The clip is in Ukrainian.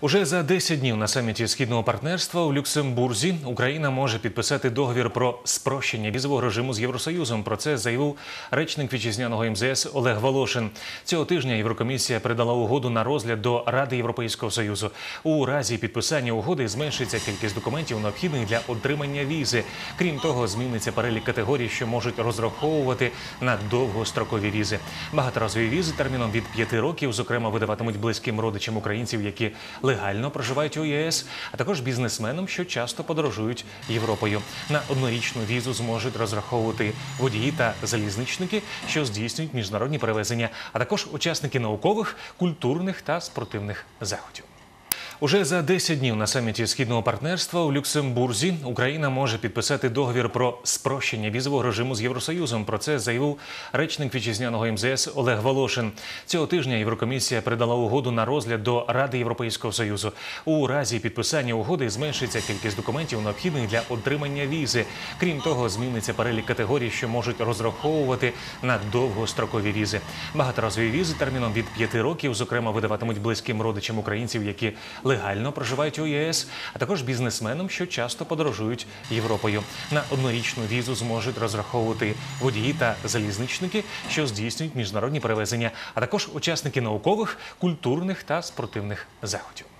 Уже за 10 днів на саміті східного партнерства у Люксембурзі Україна може підписати договір про спрощення візового режиму з Євросоюзом. Про це заявив речник вітчизняного МЗС Олег Волошин. Цього тижня Єврокомісія передала угоду на розгляд до Ради Європейського союзу. У разі підписання угоди зменшиться кількість документів, необхідних для отримання візи. Крім того, зміниться перелік категорій, що можуть розраховувати на довгострокові візи. Багаторазові візи терміном від 5 років, зокрема, видаватимуть близьким родичам українців, які легально проживають у ЄС, а також бізнесменам, що часто подорожують Європою. На однорічну візу зможуть розраховувати водії та залізничники, що здійснюють міжнародні перевезення, а також учасники наукових, культурних та спортивних заходів. Уже за 10 днів на саміті східного партнерства у Люксембурзі Україна може підписати договір про спрощення візового режиму з Євросоюзом. Про це заявив речник вітчизняного МЗС Олег Волошин. Цього тижня Єврокомісія передала угоду на розгляд до Ради Європейського союзу. У разі підписання угоди зменшиться кількість документів, необхідних для отримання візи. Крім того, зміниться перелік категорій, що можуть розраховувати на довгострокові візи. Багаторазові візи терміном від 5 років, зокрема, видаватимуть близьким родичам українців, які легально проживають у ЄС, а також бізнесменам, що часто подорожують Європою. На однорічну візу зможуть розраховувати водії та залізничники, що здійснюють міжнародні перевезення, а також учасники наукових, культурних та спортивних заходів.